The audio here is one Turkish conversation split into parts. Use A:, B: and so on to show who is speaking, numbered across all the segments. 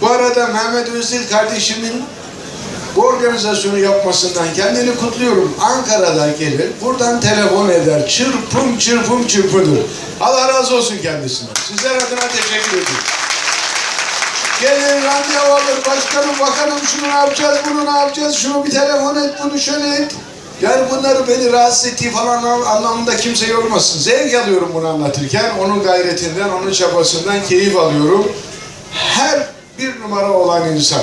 A: Bu arada Mehmet Özdil kardeşimin bu organizasyonu yapmasından kendini kutluyorum. Ankara'da gelir, buradan telefon eder, çırpım çırpım çırpınır. Allah razı olsun kendisinden. Sizler adına teşekkür ediyorum. Gelir randevu alır, başkanım bakanım şunu ne yapacağız, bunu ne yapacağız, şunu bir telefon et, bunu şöyle et. Yani bunları beni rahatsız ettiği falan anlamında kimse yormasın. Zevk alıyorum bunu anlatırken, onun gayretinden, onun çabasından keyif alıyorum. Her bir numara olan insan,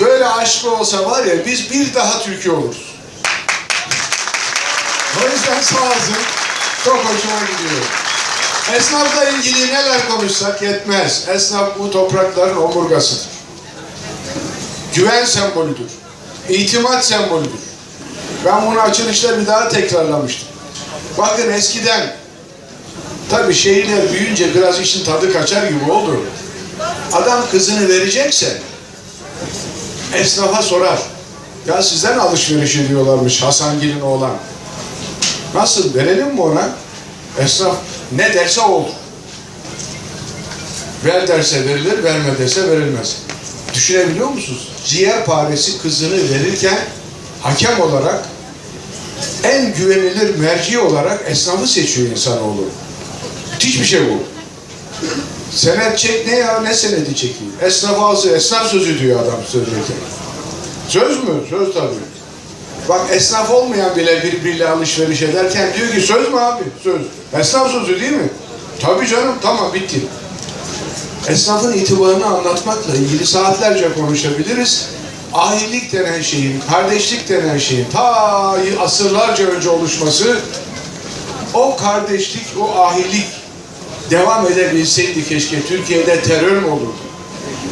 A: böyle aşkı olsa var ya biz bir daha Türkiye oluruz. O yüzden sağ olsun. Çok hoşuma gidiyor. Esnafla ilgili neler konuşsak yetmez. Esnaf bu toprakların omurgasıdır. Güven sembolüdür. İtimat sembolüdür. Ben bunu açılışta bir daha tekrarlamıştım. Bakın eskiden tabii şehirler büyüyünce biraz işin tadı kaçar gibi oldu. Adam kızını verecekse esnafa sorar. Ya sizden alışveriş ediyorlarmış Hasangil'in oğlan. Nasıl verelim mi ona? Esnaf ne derse olur. Ver derse verilir, verme derse verilmez. Düşünebiliyor musunuz? Ciğer paresi kızını verirken hakem olarak en güvenilir merci olarak esnafı seçiyor insanoğlu. Müthiş bir şey bu. Senet çek ne ya ne senedi çekiyor? Esnaf ağzı, esnaf sözü diyor adam sözlüyken. Söz mü? Söz tabii. Bak esnaf olmayan bile birbiriyle alışveriş ederken diyor ki söz mü abi? Söz. Esnaf sözü değil mi? Tabii canım tamam bitti. Esnafın itibarını anlatmakla ilgili saatlerce konuşabiliriz. Ahilik denen şeyin, kardeşlik denen şeyin ta asırlarca önce oluşması o kardeşlik, o ahilik devam edebilseydi keşke Türkiye'de terör mü olurdu?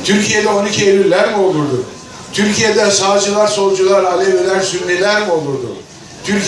A: Türkiye'de 12 Eylüller mi olurdu? Türkiye'de sağcılar, solcular, Aleviler, Sünniler mi olurdu? Türkiye